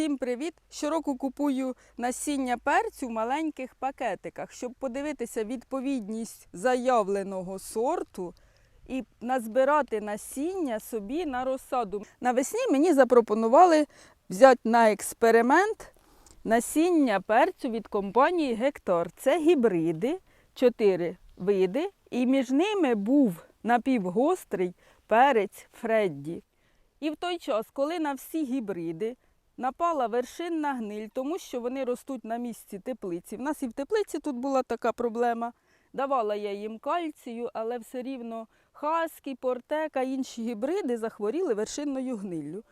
Всім привіт! Щороку купую насіння перцю в маленьких пакетиках, щоб подивитися відповідність заявленого сорту і назбирати насіння собі на розсаду. Навесні мені запропонували взяти на експеримент насіння перцю від компанії Гектор. Це гібриди, чотири види, і між ними був напівгострий перець Фредді. І в той час, коли на всі гібриди напала вершинна гниль, тому що вони ростуть на місці теплиці. В нас і в теплиці тут була така проблема. Давала я їм кальцію, але все рівно хаски, портека, інші гібриди захворіли вершинною гниллю.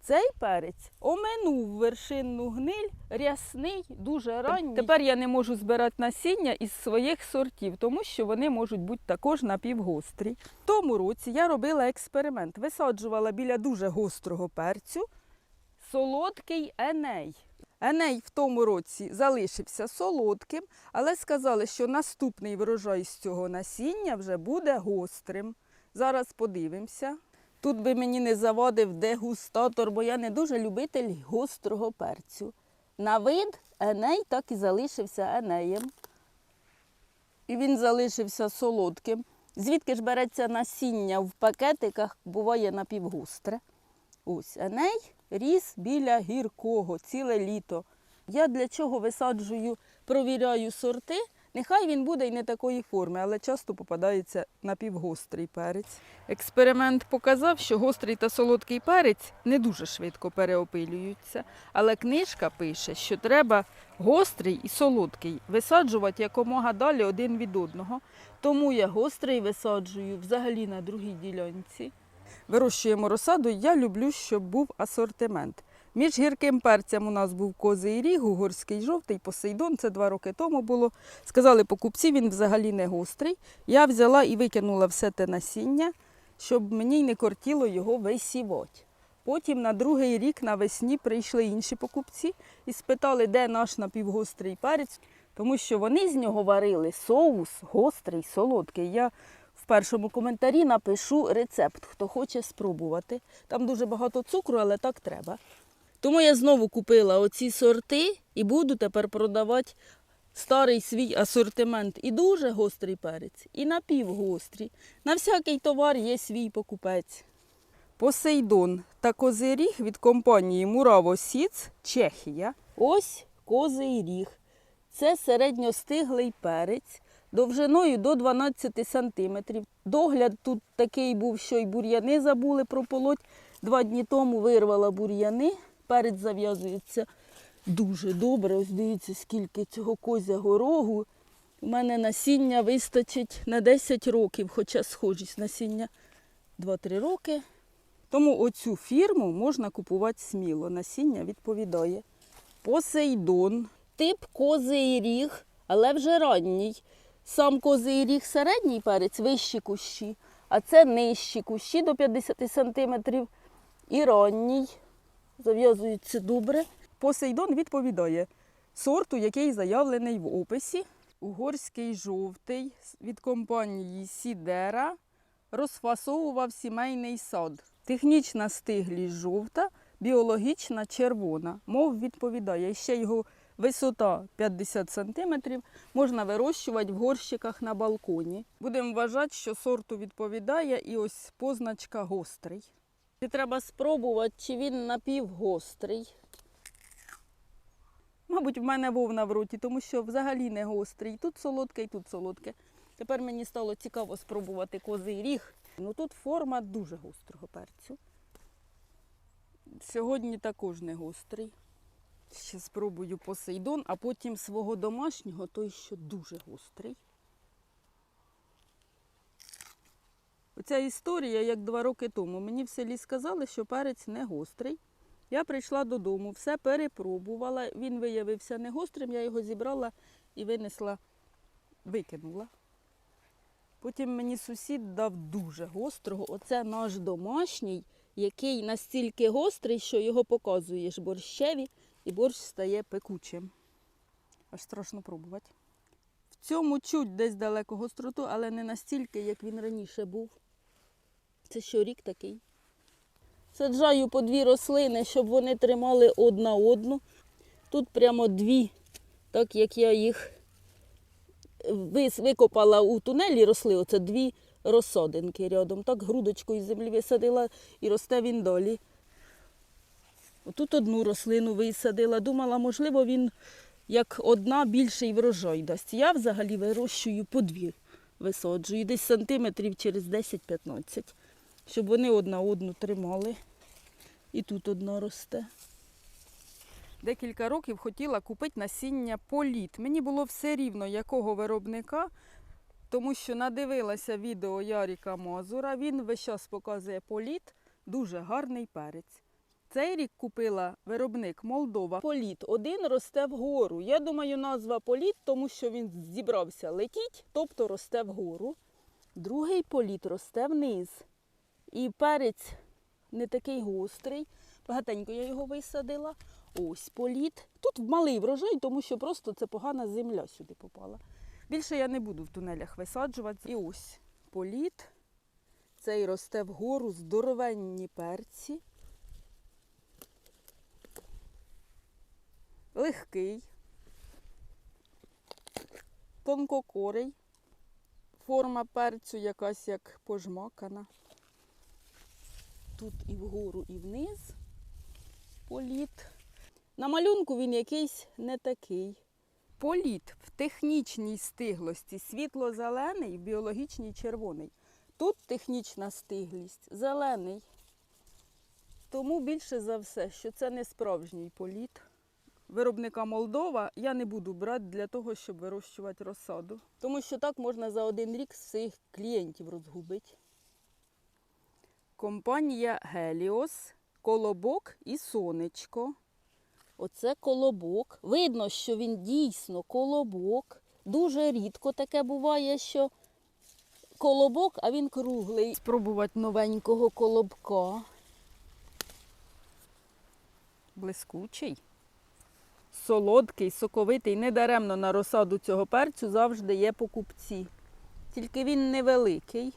Цей перець оминув вершинну гниль, рясний, дуже ранній. Тепер я не можу збирати насіння із своїх сортів, тому що вони можуть бути також напівгострі. В тому році я робила експеримент, висаджувала біля дуже гострого перцю солодкий еней. Еней в тому році залишився солодким, але сказали, що наступний врожай з цього насіння вже буде гострим. Зараз подивимося. Тут би мені не заводив дегустатор, бо я не дуже любитель гострого перцю. На вид еней так і залишився енеєм. І він залишився солодким. Звідки ж береться насіння в пакетиках, буває напівгустре. Ось еней ріс біля гіркого ціле літо. Я для чого висаджую, провіряю сорти. Нехай він буде і не такої форми, але часто попадається напівгострий перець. Експеримент показав, що гострий та солодкий перець не дуже швидко переопилюються, але книжка пише, що треба гострий і солодкий висаджувати якомога далі один від одного. Тому я гострий висаджую взагалі на другій ділянці. Вирощуємо розсаду, я люблю, щоб був асортимент. Між гірким перцем у нас був козий ріг, угорський жовтий, посейдон. Це два роки тому було. Сказали покупці, він взагалі не гострий. Я взяла і викинула все те насіння, щоб мені не кортіло його висівати. Потім на другий рік навесні прийшли інші покупці і спитали, де наш напівгострий перець, тому що вони з нього варили соус гострий, солодкий. Я в першому коментарі напишу рецепт, хто хоче спробувати. Там дуже багато цукру, але так треба. Тому я знову купила оці сорти і буду тепер продавати старий свій асортимент. І дуже гострий перець, і напівгострий. На всякий товар є свій покупець. Посейдон та козиріг від компанії Мураво Сіц, Чехія. Ось козий ріг. Це середньостиглий перець довжиною до 12 сантиметрів. Догляд тут такий був, що й бур'яни забули прополоть. Два дні тому вирвала бур'яни. Перець зав'язується дуже добре. Ось дивіться, скільки цього козягого рогу. У мене насіння вистачить на 10 років, хоча схожість насіння 2-3 роки. Тому оцю фірму можна купувати сміло. Насіння відповідає. Посейдон. Тип козий ріг, але вже ранній. Сам козий ріг середній перець, вищі кущі, а це нижчі кущі до 50 сантиметрів і ранній. Зав'язується добре. Посейдон відповідає сорту, який заявлений в описі. Угорський жовтий від компанії Сідера розфасовував сімейний сад. Технічна стиглість жовта, біологічна червона. Мов відповідає. Ще його висота 50 см можна вирощувати в горщиках на балконі. Будемо вважати, що сорту відповідає і ось позначка гострий. І треба спробувати, чи він напівгострий. Мабуть, в мене вовна в роті, тому що взагалі не гострий. Тут солодке, і тут солодке. Тепер мені стало цікаво спробувати козий ріг. Ну тут форма дуже гострого перцю. Сьогодні також не гострий. Ще спробую посейдон, а потім свого домашнього, той що дуже гострий. Оця історія, як два роки тому. Мені в селі сказали, що перець не гострий. Я прийшла додому, все перепробувала. Він виявився не гострим, я його зібрала і винесла, викинула. Потім мені сусід дав дуже гострого. Оце наш домашній, який настільки гострий, що його показуєш борщеві, і борщ стає пекучим. Аж страшно пробувати. В цьому чуть десь далеко гостроту, але не настільки, як він раніше був. Це що рік такий. Саджаю по дві рослини, щоб вони тримали одна одну. Тут прямо дві, так як я їх викопала у тунелі, росли оце дві розсадинки рядом. Так грудочкою з землі висадила і росте він далі. Отут одну рослину висадила. Думала, можливо, він як одна більший врожай дасть. Я взагалі вирощую по дві висаджую, десь сантиметрів через 10-15, щоб вони одна одну тримали. І тут одна росте. Декілька років хотіла купити насіння політ. Мені було все рівно, якого виробника, тому що надивилася відео Яріка Мазура. Він весь час показує політ, дуже гарний перець. Цей рік купила виробник Молдова. Політ один росте вгору. Я думаю, назва політ, тому що він зібрався летіть, тобто росте вгору. Другий політ росте вниз. І перець не такий гострий. Багатенько я його висадила. Ось політ. Тут малий врожай, тому що просто це погана земля сюди попала. Більше я не буду в тунелях висаджувати. І ось політ. Цей росте вгору, здоровенні перці. Легкий, тонкокорий. Форма перцю якась як пожмакана. Тут і вгору, і вниз політ. На малюнку він якийсь не такий. Політ в технічній стиглості світло-зелений, в біологічній червоний. Тут технічна стиглість, зелений. Тому більше за все, що це не справжній політ. Виробника Молдова я не буду брати для того, щоб вирощувати розсаду. Тому що так можна за один рік своїх клієнтів розгубити. Компанія Геліос, Колобок і Сонечко. Оце колобок. Видно, що він дійсно колобок. Дуже рідко таке буває, що колобок, а він круглий. Спробувати новенького колобка. Блискучий. Солодкий, соковитий. Недаремно на розсаду цього перцю завжди є покупці. Тільки він невеликий.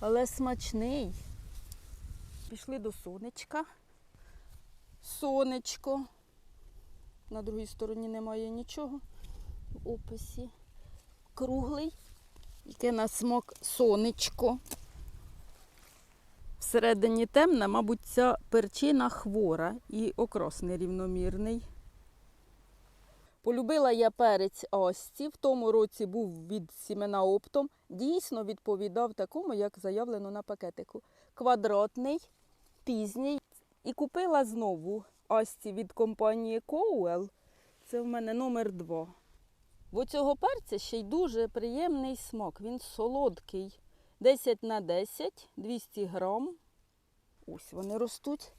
Але смачний. Пішли до сонечка. Сонечко. На другій стороні немає нічого. В описі. Круглий. Яке на смак сонечко. Всередині темна, мабуть, ця перчина хвора і окрас нерівномірний. Полюбила я перець Асті. В тому році був від сімена оптом. Дійсно відповідав такому, як заявлено на пакетику. Квадратний, пізній. І купила знову Асті від компанії Коуел. Це в мене номер два. В оцього перця ще й дуже приємний смак. Він солодкий. 10 на 10, 200 грам. Ось вони ростуть.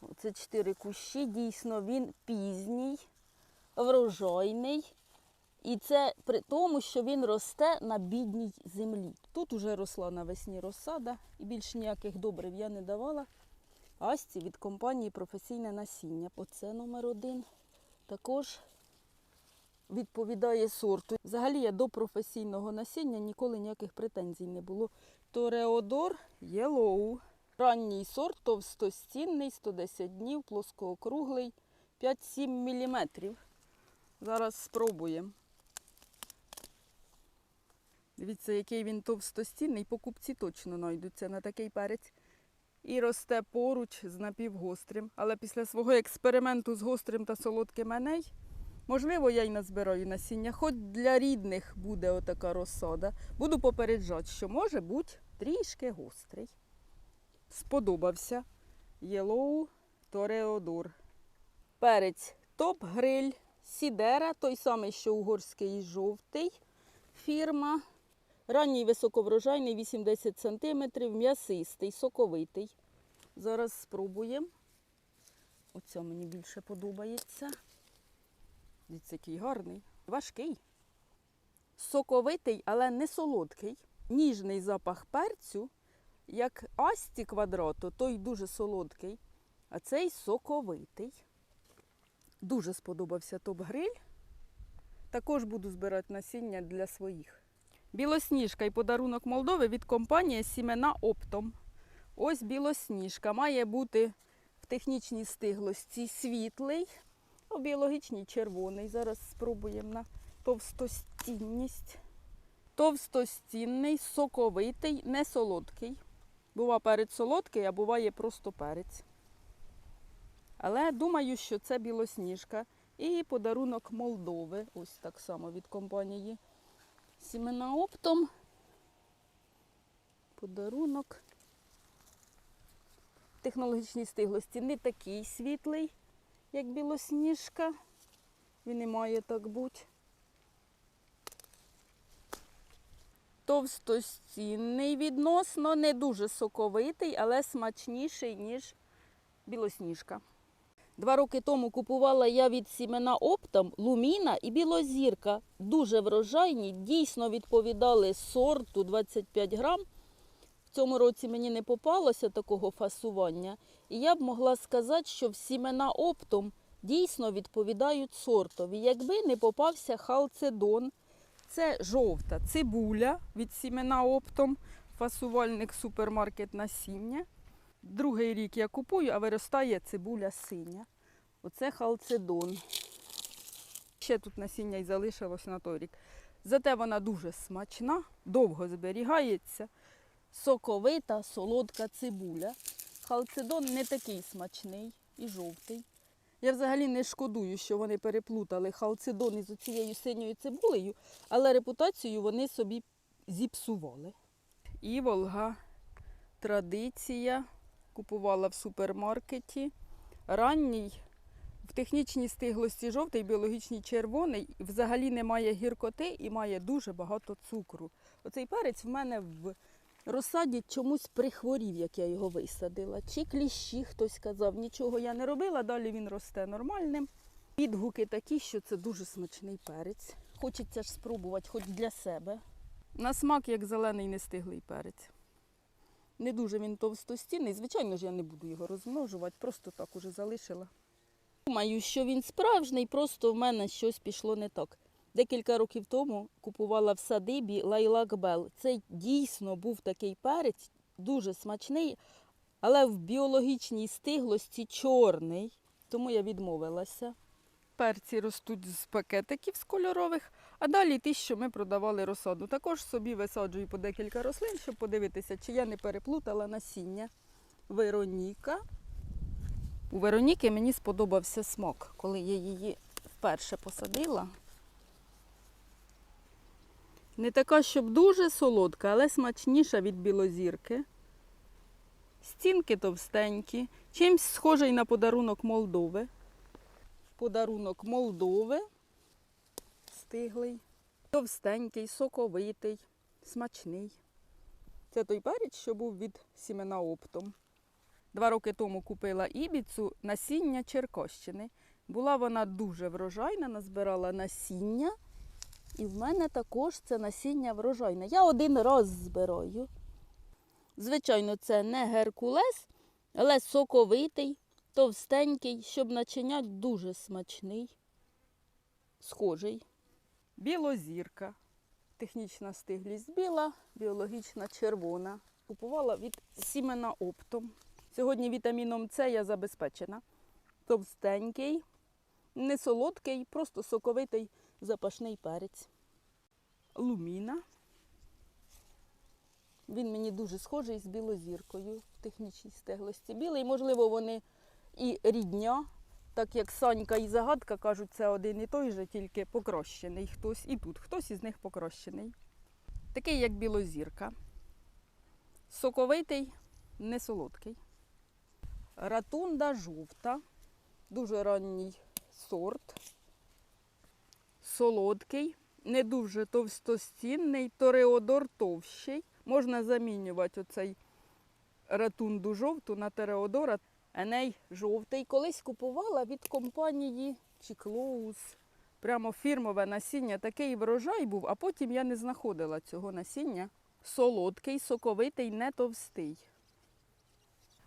Оце чотири кущі. Дійсно, він пізній врожайний. І це при тому, що він росте на бідній землі. Тут уже росла навесні розсада і більш ніяких добрив я не давала. Асті від компанії професійне насіння. Оце номер один. Також відповідає сорту. Взагалі я до професійного насіння ніколи ніяких претензій не було. Тореодор Єлоу. Ранній сорт товстостінний, 110 днів, плоскоокруглий, 5-7 міліметрів. Зараз спробуємо. Дивіться, який він товстостінний, покупці точно знайдуться на такий перець. І росте поруч з напівгострим. Але після свого експерименту з гострим та солодким еней, можливо, я й назбираю насіння. Хоч для рідних буде отака розсада. Буду попереджати, що може бути трішки гострий. Сподобався. Єлоу Тореодор. Перець топ-гриль, сідера, той самий, що угорський жовтий фірма. Ранній високоврожайний 80 см, м'ясистий, соковитий. Зараз спробуємо. Оця мені більше подобається. Дивіться, який гарний. Важкий. Соковитий, але не солодкий. Ніжний запах перцю, як асті квадрато, той дуже солодкий, а цей соковитий. Дуже сподобався топ-гриль. Також буду збирати насіння для своїх. Білосніжка і подарунок Молдови від компанії Сімена Оптом. Ось білосніжка. Має бути в технічній стиглості світлий, у біологічній червоний. Зараз спробуємо на товстостінність. Товстостінний, соковитий, не солодкий. Бува перець солодкий, а буває просто перець. Але думаю, що це білосніжка. І подарунок Молдови. Ось так само від компанії Сімена Оптом. Подарунок. Технологічній стиглості не такий світлий, як білосніжка. Він не має так бути. Товстостінний відносно, не дуже соковитий, але смачніший, ніж білосніжка. Два роки тому купувала я від сімена Оптом Луміна і Білозірка. Дуже врожайні, дійсно відповідали сорту 25 грам. В цьому році мені не попалося такого фасування. І я б могла сказати, що в сімена Оптом дійсно відповідають сортові. Якби не попався халцедон, це жовта цибуля від сімена Оптом, фасувальник супермаркет насіння. Другий рік я купую, а виростає цибуля синя. Оце халцедон. Ще тут насіння й залишилось на той рік. Зате вона дуже смачна, довго зберігається, соковита, солодка цибуля. Халцедон не такий смачний і жовтий. Я взагалі не шкодую, що вони переплутали халцедон із цією синьою цибулею, але репутацію вони собі зіпсували. І Волга традиція купувала в супермаркеті. Ранній в технічній стиглості жовтий, біологічній червоний, взагалі немає гіркоти і має дуже багато цукру. Оцей перець в мене в розсаді чомусь прихворів, як я його висадила. Чи кліщі хтось казав, нічого я не робила, далі він росте нормальним. Відгуки такі, що це дуже смачний перець. Хочеться ж спробувати, хоч для себе. На смак, як зелений нестиглий перець. Не дуже він товстостінний. Звичайно ж, я не буду його розмножувати, просто так уже залишила. Думаю, що він справжній, просто в мене щось пішло не так. Декілька років тому купувала в садибі лайлак Бел. Це дійсно був такий перець, дуже смачний, але в біологічній стиглості чорний, тому я відмовилася. Перці ростуть з пакетиків з кольорових, а далі ті, що ми продавали розсаду. Також собі висаджую по декілька рослин, щоб подивитися, чи я не переплутала насіння. Вероніка. У Вероніки мені сподобався смак, коли я її вперше посадила. Не така, щоб дуже солодка, але смачніша від білозірки. Стінки товстенькі, чимсь схожий на подарунок Молдови. Подарунок Молдови. Стиглий. Товстенький, соковитий, смачний. Це той перець, що був від сімена оптом. Два роки тому купила ібіцу насіння Черкощини. Була вона дуже врожайна, назбирала насіння. І в мене також це насіння врожайне. Я один раз збираю. Звичайно, це не геркулес, але соковитий, товстенький, щоб начинять дуже смачний, схожий. Білозірка. Технічна стиглість біла, біологічна червона. Купувала від сімена оптом. Сьогодні вітаміном С я забезпечена. Товстенький, не солодкий, просто соковитий запашний перець. Луміна. Він мені дуже схожий з білозіркою в технічній стеглості. Білий, можливо, вони і рідня, так як Санька і загадка кажуть, це один і той же, тільки покращений хтось. І тут хтось із них покращений. Такий, як білозірка. Соковитий, не солодкий. Ратунда жовта, дуже ранній сорт, солодкий, не дуже товстостінний, тореодор товщий. Можна замінювати оцей ратунду жовту на тереодора. Еней жовтий. Колись купувала від компанії Чіклоус. Прямо фірмове насіння. Такий врожай був, а потім я не знаходила цього насіння. Солодкий, соковитий, не товстий.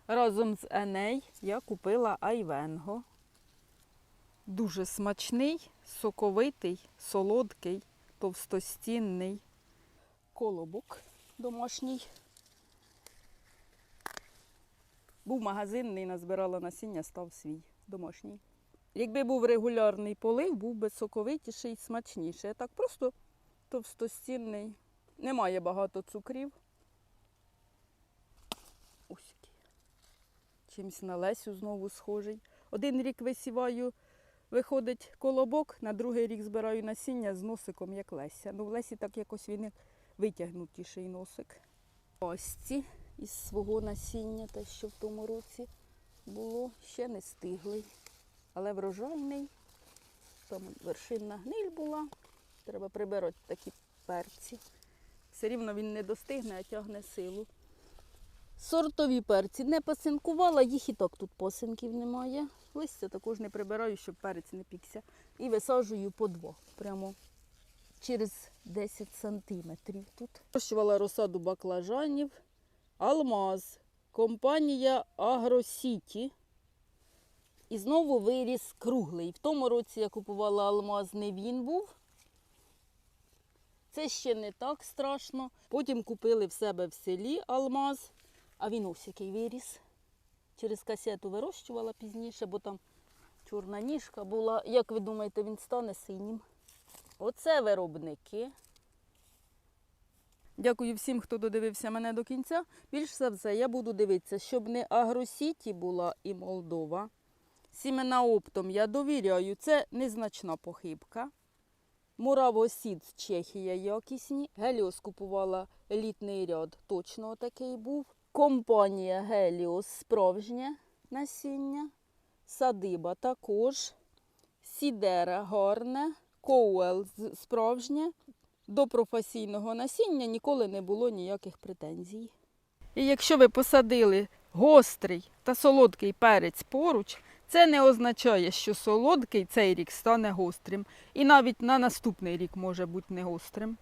Разом з Еней я купила айвенго. Дуже смачний, соковитий, солодкий, товстостінний. колобок домашній. Був магазинний, назбирала насіння, став свій домашній. Якби був регулярний полив, був би соковитіший і смачніший. Так просто товстостінний. Немає багато цукрів. Ось який. Чимсь на Лесю знову схожий. Один рік висіваю, виходить колобок, на другий рік збираю насіння з носиком, як Леся. Ну, в Лесі так якось він витягнутіший носик. Ось ці із свого насіння, те, що в тому році було, ще не стиглий, але врожайний. Там вершинна гниль була. Треба прибирати такі перці. Все рівно він не достигне, а тягне силу. Сортові перці не пасинкувала, їх і так тут посинків немає. Листя також не прибираю, щоб перець не пікся. І висаджую по два. Прямо через 10 сантиметрів тут. Вирощувала розсаду баклажанів. Алмаз. Компанія Агросіті. І знову виріс круглий. В тому році я купувала алмаз, не він був. Це ще не так страшно. Потім купили в себе в селі алмаз, а він ось який виріс. Через касету вирощувала пізніше, бо там чорна ніжка була. Як ви думаєте, він стане синім? Оце виробники. Дякую всім, хто додивився мене до кінця. Більш за все, я буду дивитися, щоб не Агросіті була і Молдова. Сімена оптом я довіряю, це незначна похибка. Муравосід Чехія якісні. Геліос купувала елітний ряд, точно такий був. Компанія Геліос справжнє насіння. Садиба також. Сідера гарне. Коуел справжнє. До професійного насіння ніколи не було ніяких претензій. І якщо ви посадили гострий та солодкий перець поруч, це не означає, що солодкий цей рік стане гострим. І навіть на наступний рік може бути не гострим.